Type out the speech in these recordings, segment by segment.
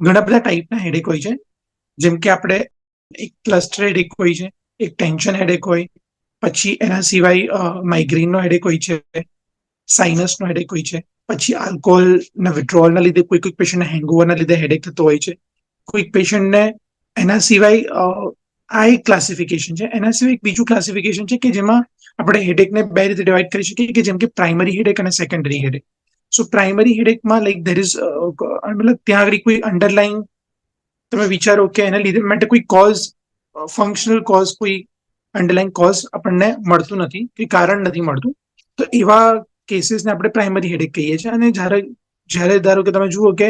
ઘણા બધા ટાઈપના હેડેક હોય છે. જેમ કે આપણે એક ક્લસ્ટર હેડેક હોય છે, એક ટેન્શન હેડેક હોય, પછી એના સિવાય માઇગ્રેનનો હેડેક હોય છે સાઇનસનો હેડેક હોય છે, પછી આલ્કોહોલના વિડ્રોવલના લીધે કોઈ કોઈક પેશન્ટને હેંગઓવરના લીધે હેડેક થતો હોય છે. કોઈક પેશન્ટને એના સિવાય આ એક ક્લાસિફિકેશન છે. એના સિવાય એક બીજું ક્લાસિફિકેશન છે કે જેમાં આપણે હેડેકને બે રીતે ડિવાઈડ કરી શકીએ કે જેમ કે પ્રાઇમરી હેડેક અને સેકન્ડરી હેડેક સો પ્રાઇમરી હેડેકમાં લાઈક ધેર ઇઝ મતલબ ત્યાં આગળ કોઈ અંડરલાઈન તમે વિચારો કે એના લીધે માટે કોઈ કોઝ ફંક્શનલ કોઝ કોઈ અંડરલાઈન કોઝ આપણને મળતું નથી કે કારણ નથી મળતું. તો એવા કેસીસને આપણે પ્રાઇમરી હેડેક કહીએ છીએ. અને જ્યારે જ્યારે ધારો કે તમે જુઓ કે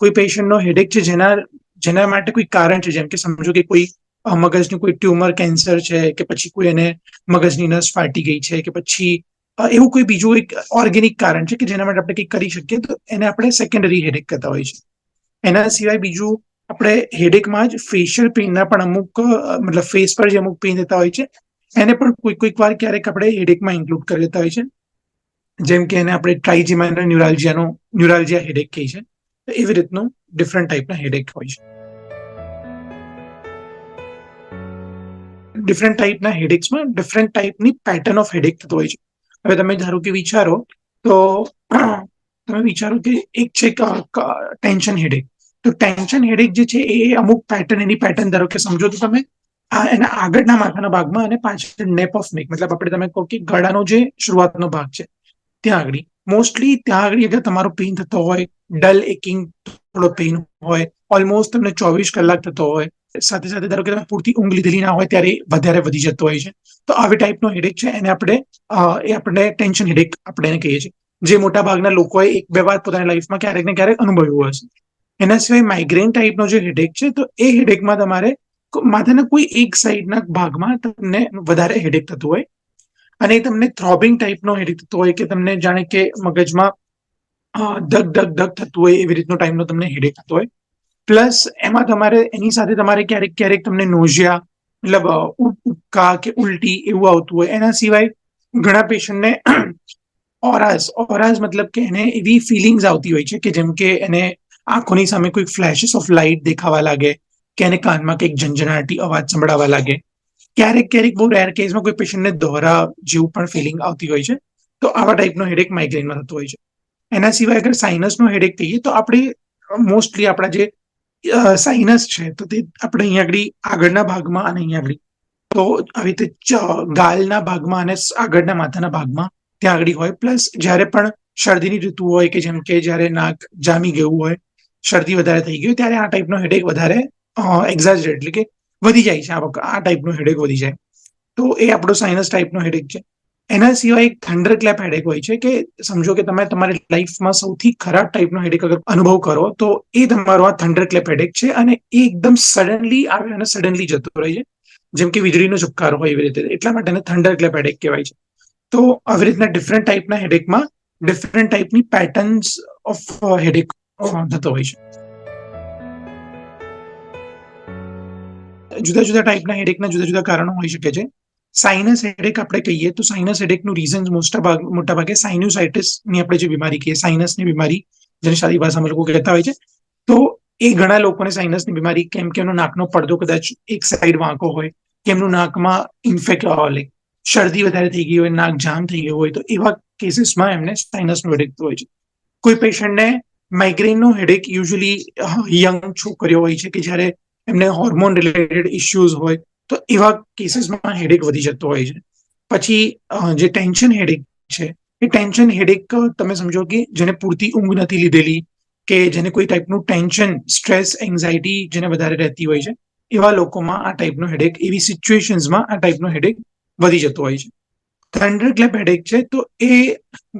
કોઈ પેશન્ટનો હેડેક છે, જેના જેના માટે કોઈ કારણ છે, જેમ કે સમજો કે કોઈ મગજનું કોઈ ટ્યુમર કેન્સર છે, કે પછી કોઈ એને મગજની નસ ફાટી ગઈ છે, કે પછી એવું કોઈ બીજું એક ઓર્ગેનિક કારણ છે કે જેના માટે આપણે કંઈક કરી શકીએ, તો એને આપણે સેકન્ડરી હેડેક કહેતા હોય છે. એના સિવાય બીજું આપણે હેડેકમાં જ ફેશિયલ પેઇનના પણ અમુક મતલબ ફેસ પર જે અમુક પેઇન થતા હોય છે. એને પણ કોઈક કોઈક વાર ક્યારેક આપણે હેડેકમાં ઇન્ક્લુડ કરી લેતા હોય છે. જેમ કે એને આપણે ટ્રાઇજીમાઇનર ન્યુરાલજિયાનો ન્યુરાલજિયા હેડેક કહે છે. એવી રીતનું ડિફરન્ટ ટાઈપના હેડેક હોય છે. ડિફરન્ટ ટાઈપના હેડેક્સમાં ડિફરન્ટ ટાઈપની પેટર્ન ઓફ હેડેક થતો હોય છે. હવે તમે ધારો કે વિચારો, તો તમે વિચારો કે એક છે ટેન્શન હેડેક તો ટેન્શન હેડેક જે છે એ અમુક પેટર્ન એની પેટર્ન ધારો કે સમજો તો તમે, આ એના આગળના માથાના ભાગમાં અને પાછળ નેપ ઓફ નેક મતલબ આપણે તમે કહો કે ગળાનો જે શરૂઆતનો ભાગ છે, ત્યાં આગળ. મોસ્ટલી ત્યાં આગળ અગર તમારો પેઇન થતો હોય ડલ એકિંગ થોડો પેઇન હોય ઓલમોસ્ટ તમને ચોવીસ કલાક થતો હોય, સાથે સાથે ધારો કે તમે પૂરતી ઊંઘ લીધેલી ના હોય ત્યારે વધારે વધી જતો હોય છે. તો આવી ટાઈપનો હેડેક છે એને આપણે એ આપણે ટેન્શન હેડેક આપણે એને કહીએ છીએ. જે મોટા ભાગના લોકોએ એક બે વાર પોતાની લાઈફમાં ક્યારેક ને ક્યારેક અનુભવ્યું હશે. એના સિવાય માઇગ્રેન ટાઈપનો જે હેડેક છે, તો એ હેડેકમાં તમારે માથાના કોઈ એક સાઈડના ભાગમાં તમને વધારે હેડેક થતું હોય. અને એ તમને થ્રોબિંગ ટાઈપનો હેડેક થતો હોય કે તમને જાણે કે મગજમાં ધક ધક ધક થતું હોય એવી રીતનો ટાઈપનો તમને હેડેક થતો હોય. પ્લસ એમાં તમારે, એની સાથે તમારે ક્યારેક ક્યારેક તમને નોઝિયા મતલબ ઉપકા કે ઉલટી એવું આવતું હોય, એના સિવાય ઘણા પેશન્ટને ઓરાસ ઓરાઝ મતલબ કે એને એવી ફિલિંગ્સ આવતી હોય છે કે જેમ કે એને આંખોની સામે કોઈ ફ્લેશિસ ઓફ લાઇટ દેખાવા લાગે કે એને કાનમાં કંઈક ઝંઝનાટી અવાજ સંભળાવા લાગે. ક્યારેક ક્યારેક બહુ રેર કેસમાં કોઈ પેશન્ટને દોરા જેવું પણ ફિલિંગ આવતી હોય છે. તો આવા ટાઈપનો હેડેક માઇગ્રેનમાં થતો હોય છે. એના સિવાય અગર સાઇનસનો હેડેક કહીએ તો આપણે મોસ્ટલી આપણા જે સાઇનસ છે, તો તે આપણે અહીંયા આગળ આગળના ભાગમાં અને અહીંયા આગળ. તો આવી રીતે ગાલના ભાગમાં અને આગળના માથાના ભાગમાં ત્યાં આગળ હોય. પ્લસ જ્યારે પણ શરદીની ઋતુ હોય કે જેમ કે જ્યારે નાક જામી ગયું હોય, શરદી વધારે થઈ ગયું ત્યારે આ ટાઈપનો હેડેક વધારે એક્ઝાજરેટ એટલે કે વધી જાય છે. આ ટાઈપનો હેડેક વધી જાય. તો એ આપણો સાઇનસ ટાઈપનો હેડેક છે. એના સિવાય એક થંડર ક્લેપ હેડેક હોય છે કે સમજો કે તમે તમારી લાઈફમાં સૌથી ખરાબ ટાઈપનો હેડેક અગર અનુભવ કરો, તો એ તમારો આ થંડર ક્લેપ હેડેક છે અને એ એકદમ સડનલી આવે અને સડનલી જતો રહે છે. જેમ કે વીજળીનો છુપકારો હોય એવી રીતે. એટલા માટે એને થંડર ક્લેપ હેડેક કહેવાય છે. તો આવી રીતના ડિફરન્ટ ટાઈપના હેડેકમાં ડિફરન્ટ ટાઈપની પેટર્ન્સ ઓફ હેડેક થતો હોય છે. જુદા જુદા ટાઈપના હેડેકના જુદા જુદા કારણો હોઈ શકે છે. સાઇનસ હેડેક આપણે કહીએ તો સાઇનસ હેડેકનું રીઝન મોટા ભાગ મોટા ભાગે આપણે જે બીમારી કહીએ સાઇનસની બીમારી, જેને સાદી ભાષામાં લોકો કહેતા હોય છે. તો એ ઘણા લોકોને સાઇનસની બીમારી, કેમ કે એમનો નાકનો પડદો કદાચ એક સાઈડ વાંકો હોય, કે એમનું નાકમાં ઇન્ફેક્ટ લાઈક શરદી વધારે થઈ ગઈ હોય, નાક જામ થઈ ગયું હોય, તો એવા કેસીસમાં એમને સાઇનસનું હેડેક હોય છે. કોઈ પેશન્ટને માઇગ્રેનનો હેડેક યુઝ્યુઅલી યંગ છોકરીઓ હોય છે કે જ્યારે એમને હોર્મોન રિલેટેડ ઇશ્યુઝ હોય તો એવા કેસીસમાં હેડેક વધી જતો હોય છે. પછી જે ટેન્શન હેડેક છે, એ ટેન્શન હેડેક તમે સમજો કે જેને પૂરતી ઊંઘ નથી લીધેલી કે જેને કોઈ ટાઈપનું ટેન્શન સ્ટ્રેસ એન્ઝાયટી જેને વધારે રહેતી હોય છે, એવા લોકોમાં આ ટાઈપનો હેડેક એવી સિચ્યુએશન્સમાં આ ટાઈપનો હેડેક વધી જતો હોય છે. થંડર ક્લેપ હેડેક છે, તો એ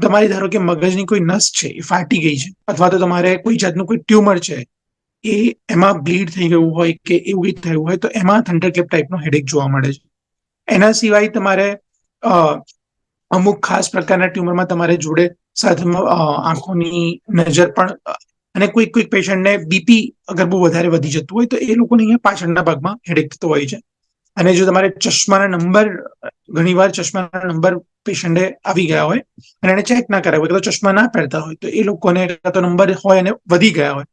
તમારી ધારો કે મગજની કોઈ નસ છે, એ ફાટી ગઈ છે, અથવા તો તમારે કોઈ જાતનું કોઈ ટ્યુમર છે એ એમાં બ્લીડ થઈ ગયું હોય કે એવું કંઈક થયું હોય તો એમાં થંડરક્લેપ ટાઈપનો હેડેક જોવા મળે છે. એના સિવાય તમારે અમુક ખાસ પ્રકારના ટ્યુમરમાં તમારે જોડે સાથે આંખોની નજર પણ, અને કોઈક કોઈક પેશન્ટને બીપી અગર બહુ વધારે વધી જતું હોય તો એ લોકોને અહીંયા પાછળના ભાગમાં હેડેક થતો હોય છે. અને જો તમારે ચશ્માના નંબર, ઘણીવાર ચશ્માના નંબર પેશન્ટે આવી ગયા હોય અને એને ચેક ના કરાવ્યો હોય તો ચશ્મા ના પહેરતા હોય તો એ લોકોને તો નંબર હોય અને વધી ગયા હોય.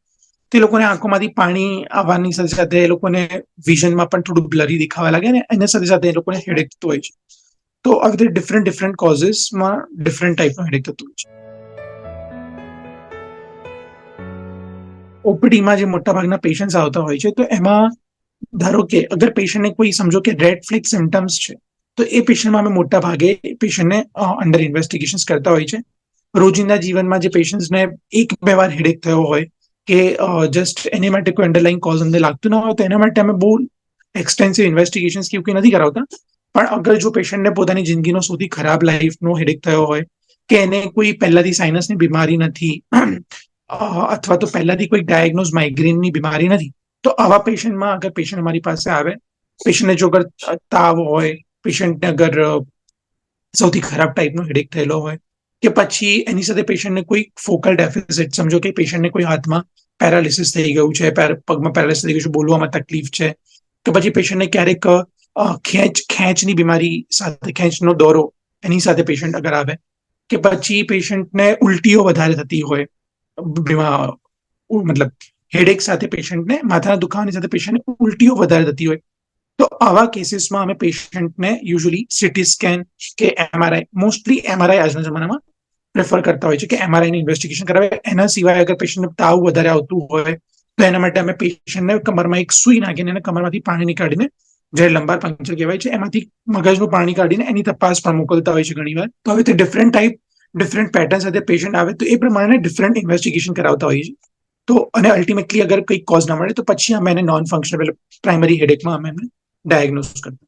તે લોકોને આંખોમાંથી પાણી આવવાની સાથે સાથે એ લોકોને વિઝનમાં પણ થોડું બ્લરી દેખાવા લાગે ને એના સાથે સાથે એ લોકોને હેડેક થતો હોય છે. તો આવી રીતે ડિફરન્ટ ડિફરન્ટ કોઝિસમાં ડિફરન્ટ ટાઈપનું હેડેક થતું હોય છે. ઓપીડીમાં જે મોટાભાગના પેશન્ટ્સ આવતા હોય છે, તો એમાં ધારો કે અગર પેશન્ટને કોઈ સમજો કે રેડ ફ્લેક સિમ્ટમ્સ છે, તો એ પેશન્ટમાં અમે મોટા ભાગે પેશન્ટને અંડર ઇન્વેસ્ટિગેશન્સ કરતા હોય છે. રોજિંદા જીવનમાં જે પેશન્ટને એક બે વાર હેડેક થયો હોય કે જસ્ટ એની માટે કોઈ અંડરલાઈન કોઝ અમને લાગતું ન હોય તો એના માટે અમે બહુ એક્સટેન્સિવ ઇન્વેસ્ટિગેશન્સ કે એવું નથી કરાવતા. પણ અગર જો પેશન્ટને પોતાની જિંદગીનો સૌથી ખરાબ લાઈફનો હેડેક થયો હોય, કે એને કોઈ પહેલાથી સાઇનસની બીમારી નથી અથવા તો પહેલાથી કોઈ ડાયગ્નોઝ માઇગ્રેનની બીમારી નથી, તો આવા પેશન્ટમાં અગર પેશન્ટ અમારી પાસે આવે, પેશન્ટને જો અગર તાવ હોય, પેશન્ટને અગર સૌથી ખરાબ ટાઈપનો હેડેક થયેલો હોય કે પછી એની સાથે પેશન્ટને કોઈ ફોકલ ડેફિસિટ સમજો કે પેશન્ટને કોઈ હાથમાં પેરાલિસિસ થઈ ગયું છે પગમાં પેરાલિસિસ થઈ ગયું છે, બોલવામાં તકલીફ છે, કે પછી પેશન્ટને ક્યારેક ખેંચ, ખેંચની બીમારી સાથે, ખેંચનો દોરો એની સાથે પેશન્ટ અગર આવે, કે પછી પેશન્ટને ઉલટીઓ વધારે થતી હોય મતલબ હેડેક સાથે પેશન્ટને માથાના દુખાવાની સાથે પેશન્ટને ઉલટીઓ વધારે થતી હોય તો આવા કેસીસમાં અમે પેશન્ટને યુઝ્યુઅલી સીટી સ્કેન કે એમઆરઆઈ, મોસ્ટલી એમઆરઆઈ આજના જમાનામાં પ્રેફર કરતા હોય છે કે એમઆરઆઈની ઇન્વેસ્ટિગેશન કરાવે. એના સિવાય અગર પેશન્ટને તાવ વધારે આવતું હોય, તો એના માટે અમે પેશન્ટને કમરમાં એક સુઈ નાખીને એને કમરમાંથી પાણી નીકાળીને જે લંબાર પંક્ચર કહેવાય છે, એમાંથી મગજનું પાણી કાઢીને એની તપાસ પણ મોકલતા હોય છે ઘણીવાર. તો હવે તે ડિફરન્ટ ટાઈપ ડિફરન્ટ પેટર્ન સાથે પેશન્ટ આવે તો એ પ્રમાણે ડિફરન્ટ ઇન્વેસ્ટિગેશન કરાવતા હોઈએ છીએ. તો અને અલ્ટિમેટલી અગર કંઈક કોઝ ના મળે તો પછી અમે એને નોન ફંક્શનેબલ પ્રાઇમરી હેડેકમાં અમે એમને ડાયગ્નોઝ કરતા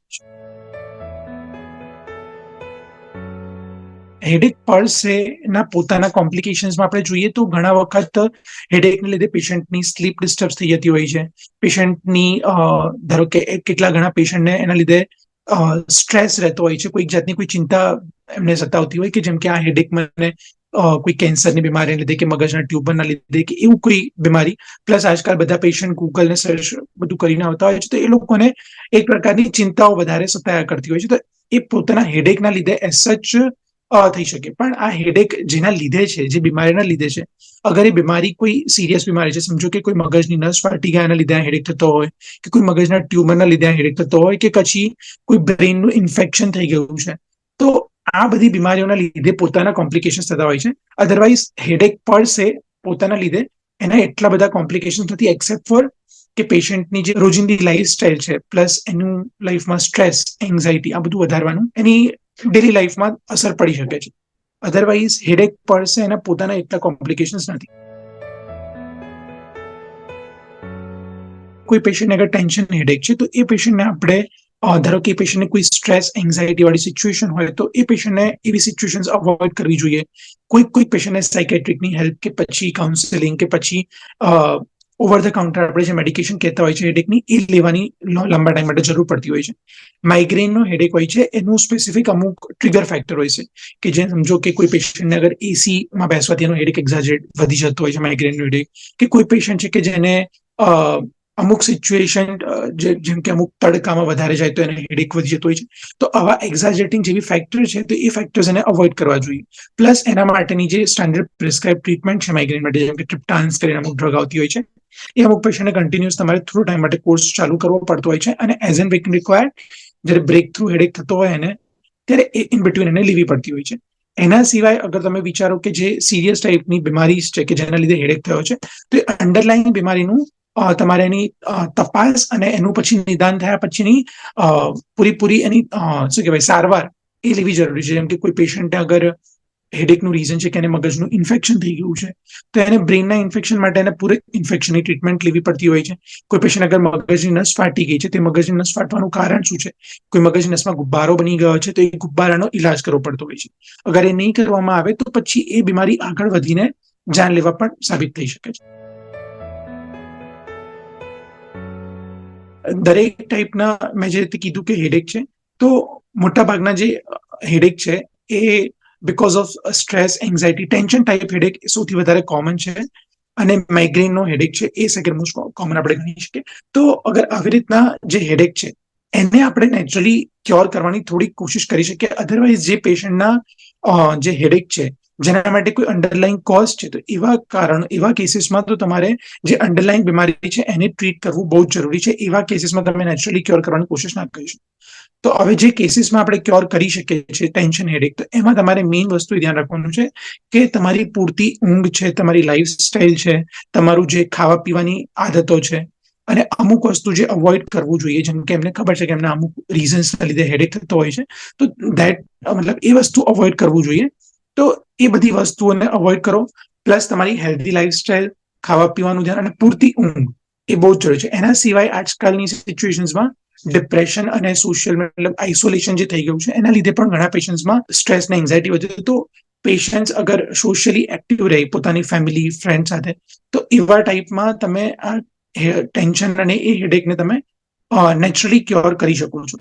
હેડેક પલ્સ એના પોતાના કોમ્પ્લિકેશન્સમાં આપણે જોઈએ તો ઘણા વખત હેડેકને લીધે પેશન્ટની સ્લીપ ડિસ્ટર્બ થઈ જતી હોય છે. પેશન્ટની ધારો કે કેટલા ઘણા પેશન્ટને એના લીધે સ્ટ્રેસ રહેતો હોય છે. કોઈક જાતની કોઈ ચિંતા એમને સતાવતી હોય કે જેમ કે આ હેડેક મને કોઈ કેન્સરની બીમારીને લીધે કે મગજના ટ્યુબરના લીધે કે એવું કોઈ બીમારી. પ્લસ આજકાલ બધા પેશન્ટ ગૂગલને સર્ચ બધું કરીને આવતા હોય છે, તો એ લોકોને એક પ્રકારની ચિંતાઓ વધારે સતાયા કરતી હોય છે. તો એ પોતાના હેડેકના લીધે એસ સચ થઈ શકે. પણ આ હેડેક જેના લીધે છે, જે બીમારીના લીધે છે, અગર એ બીમારી કોઈ સિરિયસ બીમારી છે, સમજો કે કોઈ મગજની નસ ફાટી ગયા લીધે આ હેડેક થતો હોય, કે કોઈ મગજના ટ્યુમરના લીધે આ હેડેક થતો હોય, કે પછી કોઈ બ્રેઇનનું ઇન્ફેક્શન થઈ ગયું છે, તો આ બધી બીમારીઓના લીધે પોતાના કોમ્પ્લિકેશન થતા હોય છે. અધરવાઇઝ હેડેક પડશે પોતાના લીધે એના એટલા બધા કોમ્પ્લિકેશન નથી એક્સેપ્ટ ફોર કે પેશન્ટની જે રોજિંદી લાઈફસ્ટાઈલ છે પ્લસ એનું લાઈફમાં સ્ટ્રેસ એન્ઝાયટી આ બધું વધારવાનું એની ડેલી લાઈફમાં અસર પડી શકે છે. અધરવાઇઝ હેડેક પડશે એના પોતાના એટલા કોમ્પ્લિકેશન્સ નથી. કોઈ પેશન્ટ અગર ટેન્શન હેડેક છે, તો એ પેશન્ટને આપણે ધારો કે પેશન્ટને કોઈ સ્ટ્રેસ એન્ઝાયટી વાળી સિચ્યુએશન હોય તો એ પેશન્ટને એવી સિચ્યુએશન અવોઇડ કરવી જોઈએ. કોઈક કોઈક પેશન્ટને સાયકેટ્રિકની હેલ્પ કે પછી કાઉન્સેલિંગ કે પછી ઓવર ધ કાઉન્ટર આપણે જે મેડિકેશન કહેતા હોય છે હેડેકની એ લેવાની લાંબા ટાઈમ માટે જરૂર પડતી હોય છે. માઇગ્રેનનો હેડેક હોય છે, એનું સ્પેસિફિક અમુક ટ્રિગર ફેક્ટર હોય છે કે જે સમજો કે કોઈ પેશન્ટને અગર એસીમાં બેસવાથી એનો હેડેક એક્ઝાજરેટ વધી જતો હોય છે માઇગ્રેનનો હેડેક કે કોઈ પેશન્ટ છે કે જેને અમુક સિચ્યુએશન જેમ કે અમુક તડકામાં વધારે જાય તો એને હેડેક વધી જતો હોય છે. તો આવા એક્ઝાજેટિંગ જેવી ફેક્ટર છે, તો એ ફેક્ટર્સ એને અવોઇડ કરવા જોઈએ. પ્લસ એના માટેની જે સ્ટાન્ડર્ડ પ્રિસ્ક્રાઇબ ટ્રીટમેન્ટ છે માઇગ્રેન માટે, જેમ કે ટ્રિપ્ટાન્સ કરીને અમુક ડ્રગ આવતી હોય છે, એ અમુક પેશન્ટને કન્ટિન્યુઅસ તમારે થોડો ટાઈમ માટે કોર્સ ચાલુ કરવો પડતો હોય છે. અને એઝ એન વીક રિક્વાયર્ડ જ્યારે બ્રેક થ્રુ હેડેક થતો હોય એને, ત્યારે એ ઇન બિટવીન એને લેવી પડતી હોય છે. એના સિવાય અગર તમે વિચારો કે જે સિરિયસ ટાઈપની બીમારી છે કે જેના લીધે હેડેક થયો છે, તો એ અંડરલાઈન બીમારીનું તમારે એની તપાસ અને એનું પછી નિદાન થયા પછીની પૂરેપૂરી એની શું કહેવાય, સારવાર એ લેવી જરૂરી છે. જેમ કે કોઈ પેશન્ટને અગર હેડેકનું રીઝન છે કે એને મગજનું ઇન્ફેક્શન થઈ ગયું છે, તો એને બ્રેનના ઇન્ફેક્શન માટે એને પૂરે ઇન્ફેક્શનની ટ્રીટમેન્ટ લેવી પડતી હોય છે. કોઈ પેશન્ટ અગર મગજની નસ ફાટી ગઈ છે, તે મગજની નસ ફાટવાનું કારણ શું છે? કોઈ મગજની નસમાં ગુબ્બારો બની ગયો છે, તો એ ગુબ્બારાનો ઇલાજ કરવો પડતો હોય છે. અગર એ નહીં કરવામાં આવે, તો પછી એ બીમારી આગળ વધીને જાનલેવા પણ સાબિત થઈ શકે છે. દરેક ટાઈપના મેં જે રીતે કીધું કે હેડેક છે, તો મોટાભાગના જે હેડેક છે, એ because of stress anxiety tension type headache સૌથી વધારે કોમન છે. અને માઇગ્રેનનો હેડેક છે, એ સેકન્ડ મોસ્ટ કોમન આપણે ગણી શકીએ. તો અગર આવી રીતના જે હેડેક છે, એને આપણે નેચરલી ક્યોર કરવાની થોડી કોશિશ કરી શકીએ. અધરવાઇઝ જે પેશન્ટના જે હેડેક છે જેના માટે કોઈ અંડરલાઈન કોઝ છે. તો એવા કારણ, એવા કેસીસમાં તો તમારે જે અંડરલાઈન બીમારી છે એને ટ્રીટ કરવું બહુ જરૂરી છે. એવા કેસીસમાં તમે નેચરલી ક્યોર કરવાની કોશિશ ના કરીશું તો હવે જે કેસીસમાં આપણે ક્યોર કરી શકીએ છીએ ટેન્શન હેડેક તો એમાં તમારે મેઇન વસ્તુ ધ્યાન રાખવાનું છે કે તમારી પૂરતી ઊંઘ છે, તમારી લાઈફ સ્ટાઇલ છે, તમારું જે ખાવા પીવાની આદતો છે અને અમુક વસ્તુ જે અવોઇડ કરવું જોઈએ, જેમ કે એમને ખબર છે કે એમને અમુક રીઝન્સના લીધે હેડેક થતો હોય છે. તો ધેટ મતલબ એ વસ્તુ અવોઇડ કરવું જોઈએ. તો એ બધી વસ્તુઓને અવોઇડ કરો. પ્લસ તમારી હેલ્ધી લાઈફસ્ટાઈલ ખાવા પીવાનું ધ્યાન અને પૂરતી ઊંઘ એ બહુ જ જરૂરી છે. એના સિવાય આજકાલની સિચ્યુએશન્સમાં ડિપ્રેશન અને સોશિયલ મતલબ આઇસોલેશન જે થઈ ગયું છે, એના લીધે પણ ઘણા પેશન્ટ્સમાં સ્ટ્રેસ ને એન્ઝાયટી વધે તો પેશન્ટ્સ અગર સોશિયલી એક્ટિવ રહે, પોતાની ફેમિલી ફ્રેન્ડ સાથે, તો એવા ટાઈપમાં તમે આ ટેન્શન અને એ હેડેકને તમે નેચરલી ક્યોર કરી શકો છો.